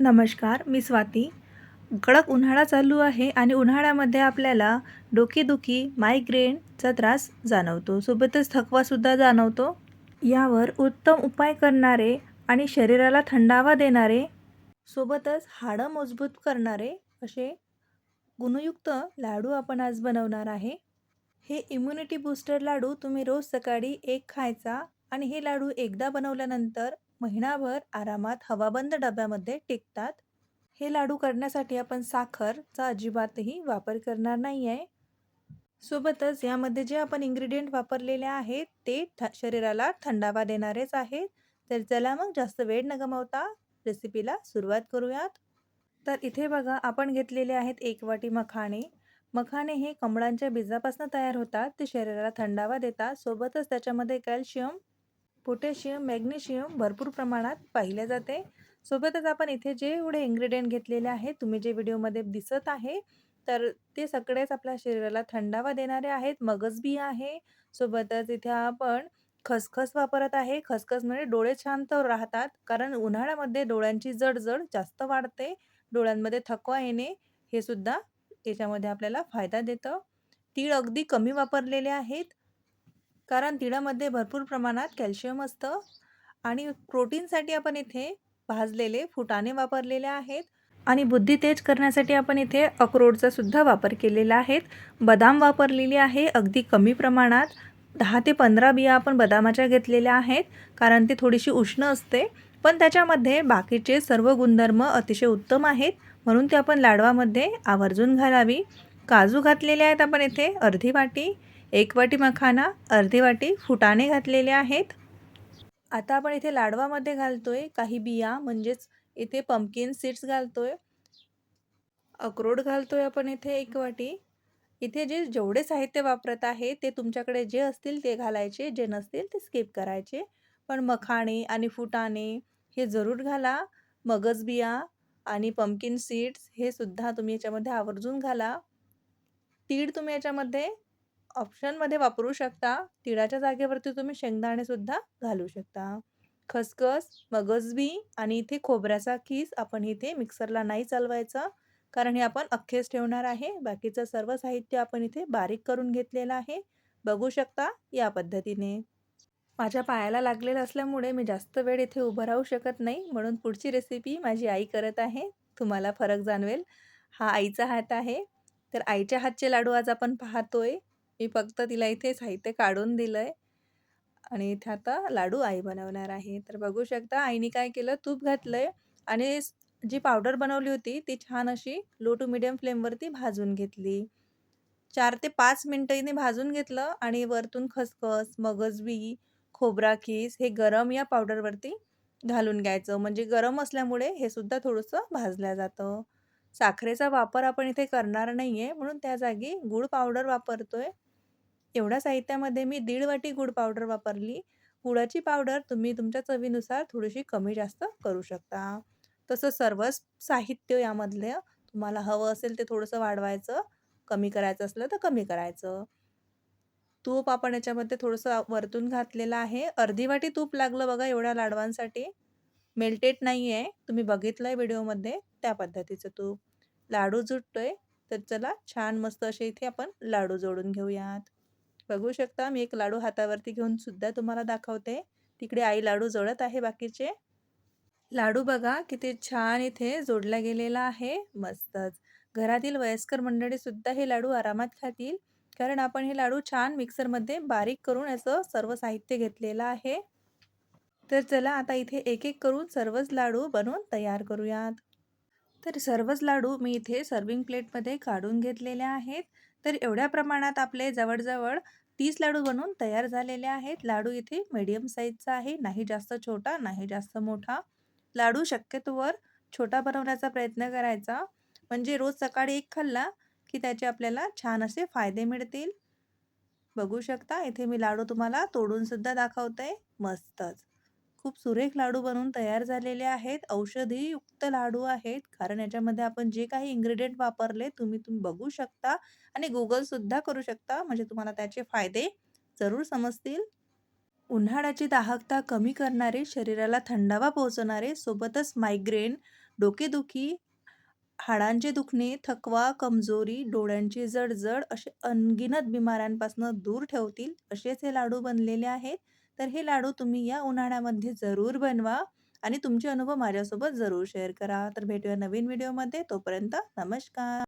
नमस्कार मी स्वाती. कडक उन्हाळा चालू आहे आणि उन्हाळ्यामध्ये आपल्याला डोकेदुखी मायग्रेनचा त्रास जाणवतो. सोबतच थकवासुद्धा जाणवतो. यावर उत्तम उपाय करणारे आणि शरीराला थंडावा देणारे सोबतच हाडं मजबूत करणारे असे गुणयुक्त लाडू आपण आज बनवणार आहे. हे इम्युनिटी बूस्टर लाडू तुम्ही रोज सकाळी एक खायचा आणि हे लाडू एकदा बनवल्यानंतर महिनाभर आरामात हवाबंद डब्यामध्ये टिकतात. हे लाडू करण्यासाठी आपण साखरचा अजिबातही वापर करणार नाही आहे सोबतच यामध्ये जे आपण इंग्रेडियंट वापरलेले आहेत ते थ शरीराला थंडावा देणारेच आहेत. तर चला मग जास्त वेळ न गमावता रेसिपीला सुरुवात करूयात. तर इथे बघा आपण घेतलेले आहेत एक वाटी मखाणे. मखाणे हे कमळांच्या बीजापासून तयार होतात ते शरीराला थंडावा देतात. सोबतच त्याच्यामध्ये कॅल्शियम पोटॅशियम मॅग्नेशियम भरपूर प्रमाणात पाहिले जाते. सोबतच आपण इथे जे एवढे इन्ग्रेडियंट घेतलेले आहेत तुम्ही जे व्हिडिओमध्ये दिसत आहे तर ते सगळेच आपल्या शरीराला थंडावा देणारे आहेत. मगज बी आहे. सोबतच इथे आपण खसखस वापरत आहे. खसखस म्हणजे डोळे शांत राहतात कारण उन्हाळ्यामध्ये डोळ्यांची जडजड जास्त वाढते. डोळ्यांमध्ये थकवा येणे हे सुद्धा याच्यामध्ये आपल्याला फायदा देतं. तीळ अगदी कमी वापरलेले आहेत. कारण तिळामध्ये भरपूर प्रमाणात कॅल्शियम असतं आणि प्रोटीनसाठी आपण इथे भाजलेले फुटाणे वापरलेले आहेत आणि बुद्धी तेज करण्यासाठी आपण इथे अक्रोडचा सुद्धा वापर केलेला आहे. बदाम वापरलेली आहे अगदी कमी प्रमाणात. दहा ते पंधरा बिया आपण बदामाच्या घेतलेल्या आहेत कारण ती थोडीशी उष्ण असते. पण त्याच्यामध्ये बाकीचे सर्व गुणधर्म अतिशय उत्तम आहेत म्हणून ते आपण लाडवामध्ये आवर्जून घालावी. काजू घातलेले आहेत आपण इथे अर्धी वाटी. एक वाटी मखाना अर्धी वाटी फुटाणे घातलेले आहेत. आता आपण इथे लाडवामध्ये घालतो आहे काही बिया म्हणजेच इथे पंपकिन सीड्स घालतो आहे अक्रोड घालतो आहे आपण इथे एक वाटी. इथे जे जेवढे साहित्य वापरत आहे ते तुमच्याकडे जे असतील ते घालायचे जे नसतील ते स्किप करायचे. पण मखाणे आणि फुटाणे हे जरूर घाला. मगज बिया आणि पंपकिन सीड्स हे सुद्धा तुम्ही याच्यामध्ये आवर्जून घाला. तीळ तुम्ही याच्यामध्ये ऑप्शनमध्ये वापरू शकता. तिळाच्या जागेवरती तुम्ही शेंगदाणेसुद्धा घालू शकता. खसखस मगजबी आणि इथे खोबऱ्याचा खीस आपण इथे मिक्सरला नाही चालवायचं. कारण हे आपण अख्खेच ठेवणार आहे. बाकीचं सर्व साहित्य आपण इथे बारीक करून घेतलेलं आहे. बघू शकता या पद्धतीने. माझ्या पायाला लागलेलं असल्यामुळे मी जास्त वेळ इथे उभं राहू शकत नाही. म्हणून पुढची रेसिपी माझी आई करत आहे. तुम्हाला फरक जाणवेल. हा आईचा हात आहे. तर आईच्या हातचे लाडू आज आपण पाहतोय. मी फक्त तिला इथे साहित्य काढून दिलं आहे आणि इथे आता लाडू आई बनवणार आहे. तर बघू शकता आईने काय केलं? तूप घातलं आहे आणि जी पावडर बनवली होती ती छान अशी लो टू मिडियम फ्लेमवरती भाजून घेतली. चार ते पाच मिनटंने भाजून घेतलं आणि वरतून खसखस मगजबी खोबरा खीस हे गरम या पावडरवरती घालून घ्यायचं. म्हणजे गरम असल्यामुळे हे सुद्धा थोडंसं भाजलं जातं. साखरेचा वापर आपण इथे करणार नाही आहे म्हणून त्या जागी गूळ पावडर वापरतो आहे एवढ्या साहित्यामध्ये मी दीड वाटी गुड पावडर वापरली. गुळाची पावडर तुम्ही तुमच्या चवीनुसार थोडीशी कमी जास्त करू शकता. तसं सर्वच साहित्य यामधले तुम्हाला हवं असेल ते थोडंसं वाढवायचं. कमी करायचं असलं तर कमी करायचं. तूप आपण याच्यामध्ये थोडंसं वरतून घातलेलं आहे. अर्धी वाटी तूप लागलं बघा एवढ्या लाडवांसाठी. मेल्टेड नाही आहे तुम्ही बघितलं आहे व्हिडिओमध्ये त्या पद्धतीचं तूप. लाडू जुटतोय तर चला छान मस्त असे इथे आपण लाडू जोडून घेऊयात. बघू शकता. मी एक लाडू हातावरती घेऊन सुद्धा तुम्हाला दाखवते. तिकडे आई लाडू जोडत आहे बाकीचे. लाडू बघा किती छान इथे जोडला गेलेला आहे. मस्तच. घरातील वयस्कर मंडळी सुद्धा हे लाडू आरामात खातील. कारण आपण हे लाडू छान मिक्सरमध्ये बारीक करून याचं सर्व साहित्य घेतलेलं आहे. तर चला आता इथे एक एक करून सर्वच लाडू बनवून तयार करूयात. तर सर्वच लाडू मी इथे सर्विंग प्लेटमध्ये काढून घेतलेले आहेत. तर एवढ्या प्रमाणात आपले जवळजवळ तीस लाडू बनवून तयार झालेले आहेत. लाडू इथे मीडियम साईजचा आहे. नाही जास्त छोटा नाही जास्त मोठा. लाडू शक्यतोवर छोटा बनवण्याचा प्रयत्न करायचा. म्हणजे रोज सकाळी एक खाल्ला की त्याचे आपल्याला छान असे फायदे मिळतील. बघू शकता इथे मी लाडू तुम्हाला तोडूनसुद्धा दाखवते. मस्तच. खूप सुरेख लाडू बनवून तयार झालेले आहेत. औषधीयुक्त लाडू आहेत. कारण याच्यामध्ये आपण जे काही इन्ग्रेडियंट वापरले तुम्ही तुम्ही बघू शकता आणि गुगलसुद्धा करू शकता. म्हणजे तुम्हाला त्याचे फायदे जरूर समजतील. उन्हाळ्याची दाहकता कमी करणारे शरीराला थंडावा पोहोचवणारे सोबतच मायग्रेन डोकेदुखी हाडांचे दुखणे थकवा कमजोरी डोळ्यांची जडजड असे अनगिनत बिमाऱ्यांपासून दूर ठेवतील असेच हे लाडू बनलेले आहेत. तर हे लाडू तुम्ही या उन्हाळ्यामध्ये जरूर बनवा आणि तुमचे अनुभव माझ्यासोबत जरूर शेअर करा. तर भेटूया नवीन व्हिडिओमध्ये. तोपर्यंत नमस्कार.